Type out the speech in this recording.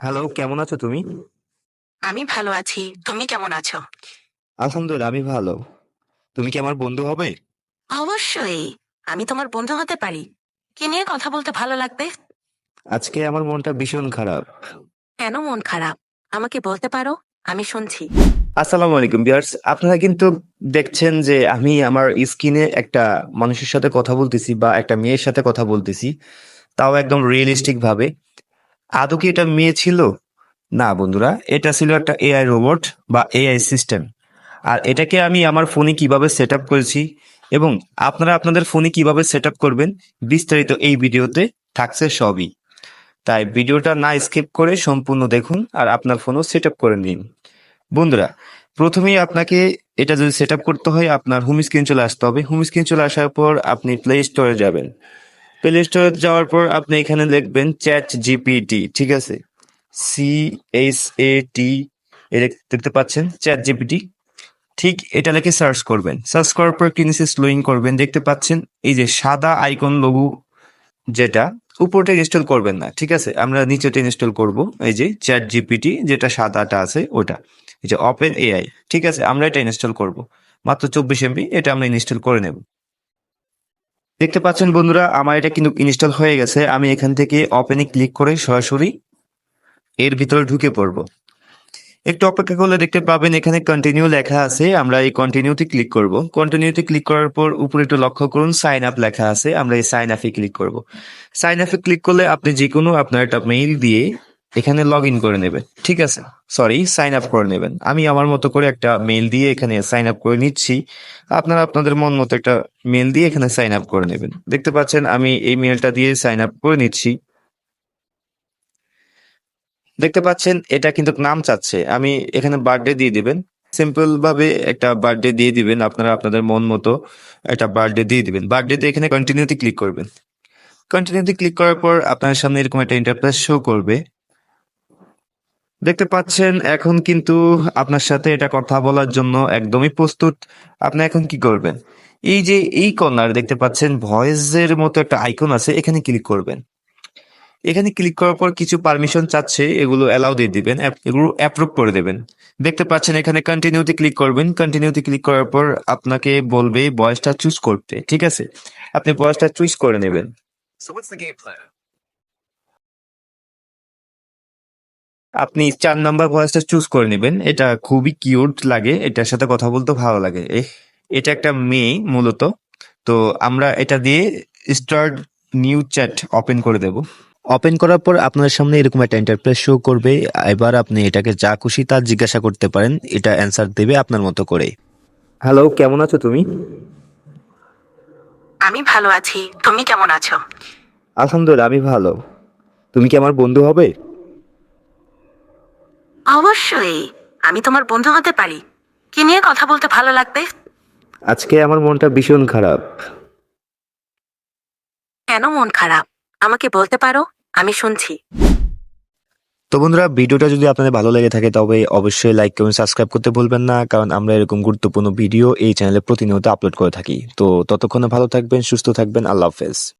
Hello কেমন আছো তুমি? আমি ভালো আছি। তুমি কেমন আছো? আলহামদুলিল্লাহ আমি ভালো। তুমি কি আমার বন্ধু হবে? অবশ্যই। আমি তোমার বন্ধু হতে পারি। কি নিয়ে কথা বলতে ভালো লাগবে? আজকে আমার মনটা ভীষণ খারাপ। কেন মন খারাপ? আমাকে বলতে পারো? আমি শুনছি। আসসালামু আলাইকুম বিয়ার্স আপনারা কিন্তু দেখছেন যে আমি আমার স্ক্রিনে একটা মানুষের সাথে কথা বলতেছি বা একটা মেয়ের সাথে কথা বলতেছি। তাও একদম রিয়েলিস্টিক ভাবে। আদৌ কি এটা মেয়ে ছিল? না, বন্ধুরা, এটা ছিল একটা এআই রোবট বা এআই সিস্টেম আর এটাকে আমি আমার ফোনে কীভাবে সেট করেছি এবং আপনারা আপনাদের ফোনে কীভাবে সেট করবেন, বিস্তারিত এই ভিডিওতে থাকছে সবই। তাই ভিডিওটা না স্কিপ করে সম্পূর্ণ দেখুন আর আপনার ফোনও সেট করে নিন। বন্ধুরা, প্রথমেই আপনাকে এটা যদি সেট করতে হয়, আপনার হোম স্ক্রিন চলে আসতে হবে। হোম স্ক্রিন চলে আসার পর আপনি প্লে স্টোরে যাবেন। প্লে স্টোরে যাওয়ার পর আপনি এখানে লিখবেন চ্যাট জিপিটি ঠিক আছে? সি এইচ এ টি দেখতে পাচ্ছেন? চ্যাট জিপিটি ঠিক এটা লিখে সার্চ করবেন। সার্চ করার পর কি নিচে স্লোয়িং করবেন। দেখতে পাচ্ছেন? এই যে সাদা আইকন লঘু যেটা, উপরটা ইনস্টল করবেন না, ঠিক আছে? আমরা নিচেটা ইনস্টল করব। এই যে চ্যাট জিপিটি যেটা সাদাটা আছে, ওটা। এই যে ওপেন এআই ঠিক আছে? আমরা এটা ইনস্টল করব। মাত্র চব্বিশ এমবি এটা আমরা ইনস্টল করে নেব। দেখতে পাচ্ছেন বন্ধুরা, আমার এটা কিন্তু ইনস্টল হয়ে গেছে। আমি এখান থেকে ওপেনে ক্লিক করে সরাসরি এর ভিতরে ঢুকে পড়ব। একটু অপেক্ষা করলে দেখতে পাবেন, এখানে কন্টিনিউ লেখা আছে। আমরা এই কন্টিনিউতে ক্লিক করব। কন্টিনিউতে ক্লিক করার পর উপরে একটু লক্ষ্য করুন সাইন আপ লেখা আছে। আমরা এই সাইন আপে ক্লিক করব। সাইন আপে ক্লিক করলে আপনি যে কোনো আপনার একটা মেইল দিয়ে এখানে লগ ইন করে নেবেন। ঠিক আছে? সরি সাইন আপ করে নেবেন। আমি আমার মতো করে একটা মেল দিয়ে এখানে সাইন আপ করে নিচ্ছি। আপনারা আপনাদের মন মতো একটা মেল দিয়ে এখানে সাইন আপ করে নেবেন। দেখতে পাচ্ছেন, আমি এই মেলটা দিয়ে সাইন আপ করে নিচ্ছি। দেখতে পাচ্ছেন, এটা কিন্তু নাম চাচ্ছে। আমি এখানে বার্থডে দিয়ে দিবেন। সিম্পল ভাবে একটা বার্থডে দিয়ে দিবেন। আপনারা আপনাদের মন মতো একটা বার্থডে দিয়ে দিবেন। বার্থডে বার্থডেতে এখানে কন্টিনিউতে ক্লিক করবেন। কন্টিনিউতে ক্লিক করার পর আপনার সামনে এরকম একটা ইন্টারপ্রেস শো করবে। দেখতে পাচ্ছেন, এখন কিন্তু আপনার সাথে এটা কথা বলার জন্য একদমই প্রস্তুত। আপনি এখন কি করবেন? এই যে এই কর্নার দেখতে পাচ্ছেন, ভয়েসের মতো একটা আইকন আছে, এখানে ক্লিক করবেন। এখানে ক্লিক করার পর কিছু পারমিশন চাচ্ছে, এগুলো অ্যালাউ দিয়ে দিবেন এগুলো অ্যাপ্রুভ করে দেবেন। দেখতে পাচ্ছেন, এখানে কন্টিনিউতে ক্লিক করবেন। কন্টিনিউতে ক্লিক করার পর আপনাকে বলবে বয়সটা চুজ করতে, ঠিক আছে? আপনি বয়সটা চুজ করে নেবেন। আপনি চার নাম্বার ভয়েসটা চুজ করে নেবেন। এটা খুবই কিউট লাগে এটার সাথে কথা বলতে ভালো লাগে। এটা একটা মেয়ে মূলত। তো আমরা এটা দিয়ে স্টার্ট নিউ চ্যাট ওপেন করে দেব। ওপেন করার পর আপনার সামনে এরকম একটা ইন্টারপ্রেস শো করবে। এবার আপনি এটাকে যা খুশি তা জিজ্ঞাসা করতে পারেন। এটা অ্যান্সার দেবে আপনার মতো করে। হ্যালো কেমন আছো তুমি? আমি ভালো আছি। তুমি কেমন আছো? আলহামদুলিল্লাহ আমি ভালো। তুমি কি আমার বন্ধু হবে? অবশ্যই। আমি তোমার বন্ধু হতে পারি। কি নিয়ে কথা বলতে ভালো লাগবে? আজকে আমার মনটা ভীষণ খারাপ। কেন মন খারাপ? আমাকে বলতে পারো? আমি শুনছি। তো বন্ধুরা ভিডিওটা যদি আপনাদের ভালো লেগে থাকে তবে অবশ্যই লাইক কমেন্ট সাবস্ক্রাইব করতে ভুলবেন না কারণ আমরা এরকম গুরুত্বপূর্ণ ভিডিও এই চ্যানেলে প্রতিনিয়ত আপলোড করে থাকি। তো ততক্ষণে ভালো থাকবেন সুস্থ থাকবেন আল্লাহ হাফেজ।